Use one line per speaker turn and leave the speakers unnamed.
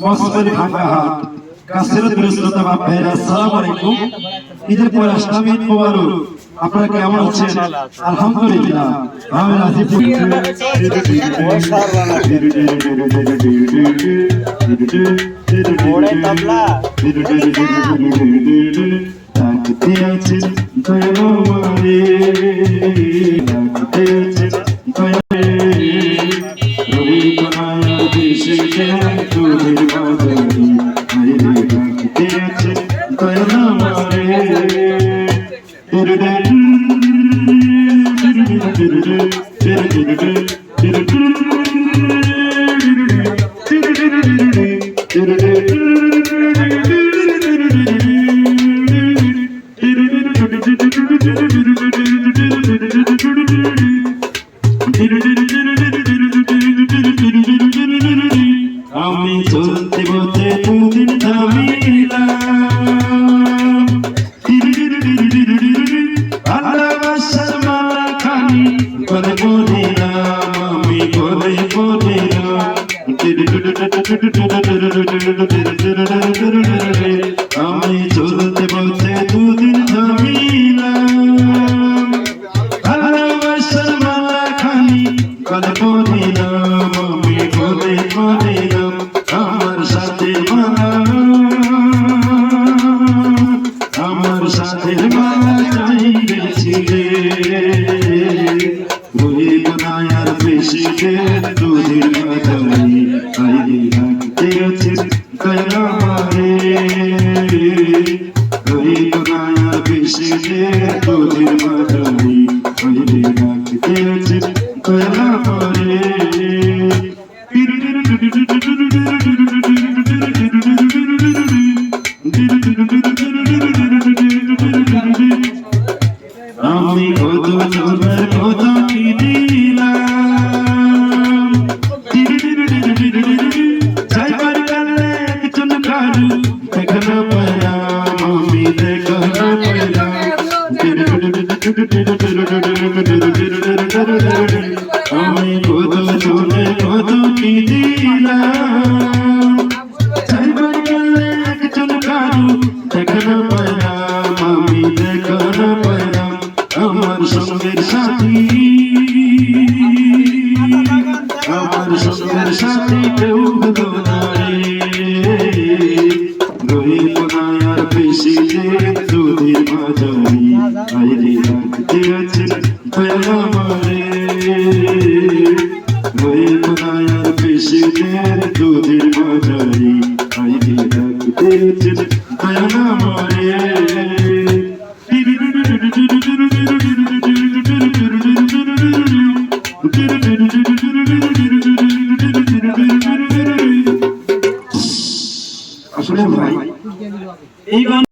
মসজিদের ভাঙা হাট কাছের আপনারা কেমন আছেন আলহামদুলিল্লাহ আমি রাজিপুর
ওরে তবলা
তোদের বাজারি আইরে ডাকতে আমি চলতে বলতে দুদিন থামিলাম ভালোবাসার মালা খানি করে বলিলাম আমি বলে বলিলাম আছে দয়া আমি কত শুনে কত কি দিলাম যাইবার কালে একজন কারু দেখানো পেলাম আমি দেখানো পেলাম আমার সঙ্গের সাথী, আমার সঙ্গের সাথী কেউ হলো যে দুধের বাজারি আইরে রাখতে আছে দয়া মারে রহিল না আর বেশি যে বাজারি আইরে রাখতে আছে দয়া মারে আসলে ভাই, এই